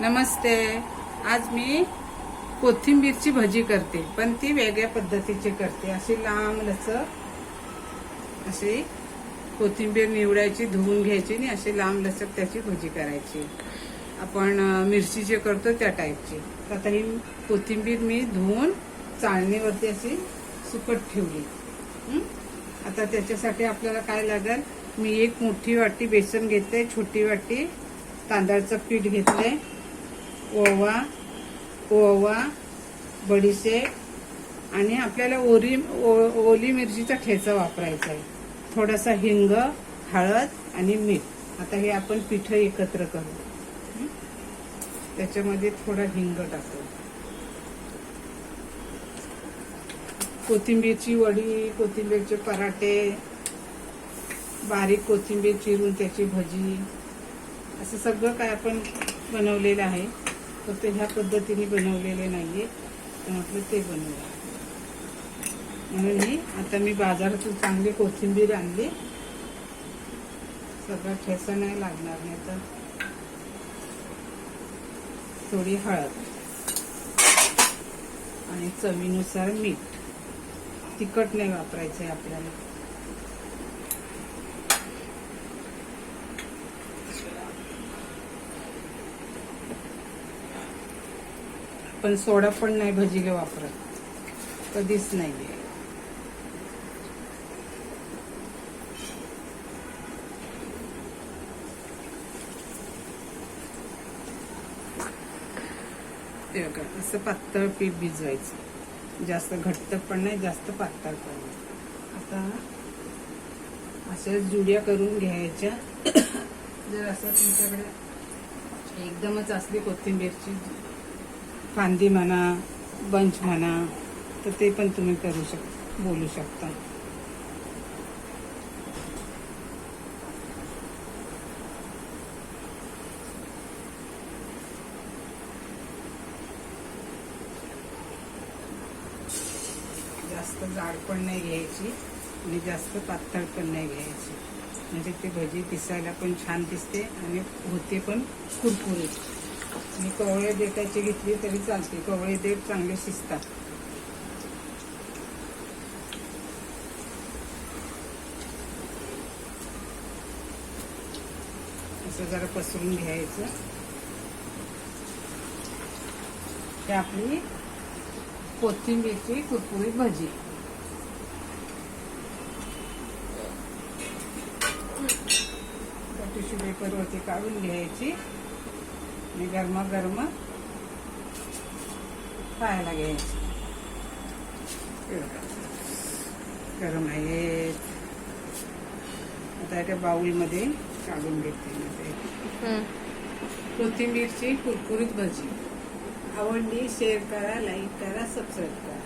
नमस्ते. आज मी कोथिंबीरची भजी करते पण ती वेगळ्या पद्धतीची करते. अशी लांब लचक अशी कोथिंबीर निवडायची धुवून घ्यायची आणि अशी लांब लचक त्याची भजी करायची. आपण मिरची जे करतो त्या टाईपची. तर आता ही कोथिंबीर मी धुवून चाळणीवरती अशी सुकट ठेवली. आता त्याच्यासाठी आपल्याला काय लागेल? मी एक मोठी वाटी बेसन घेते छोटी वाटी तांदळाचं पीठ घेतलंय. ओवा ओवा बडीशेप आणि आपल्याला ओरी ओ- ओली मिरचीचा ठेचा वापरायचा आहे. थोडासा हिंग हळद आणि मीठ. आता हे आपण पिठं एकत्र करू. त्याच्यामध्ये थोडा हिंग टाकू. कोथिंबीरची वडी कोथिंबीरचे पराठे बारीक कोथिंबीर चिरून त्याची भजी असं सगळं काय आपण बनवलेलं आहे. फक्त ह्या पद्धतीने बनवलेले नाही तर म्हटलं ते बनवलं म्हणून ही आता मी बाजारातून चांगली कोथिंबीर आणली. सगळं ठेसा नाही लागणार नाही तर थोडी हळद आणि चवीनुसार मीठ. तिखट नाही वापरायचं आहे आपल्याला. पण सोडा पण नाही भजीला वापरत. कधीच नाही ते बघा असं पातळ पीठ भिजवायचं. जास्त घट्ट पण नाही जास्त पातळ पण नाही. आता अशा जुड्या करून घ्यायच्या. जर असं तुमच्याकडे एकदमच असली कोथिंबीरची फांदी म्हणा बंच म्हणा तर ते पण तुम्ही करू शक बोलू शकता. जास्त जाड पण नाही घ्यायची आणि जास्त पातळ पण नाही घ्यायची. म्हणजे ती भजी दिसायला पण छान दिसते आणि होते पण कुरकुरीत. आणि कवळे देठाची घेतली तरी चालते. कवळे देठ चांगले शिजतात. असं जरा पसरून घ्यायचं. ते आपली कोथिंबीरची कुरकुरीत भाजी. टिश्यू पेपरवरती काढून घ्यायची. आणि गरमागरम खायला घ्यायची. गरम आहेत. आता एका बाउलमध्ये काढून घेते. कोथिंबीरची कुरकुरीत भजी. आवडली शेअर करा लाईक करा सबस्क्राईब करा.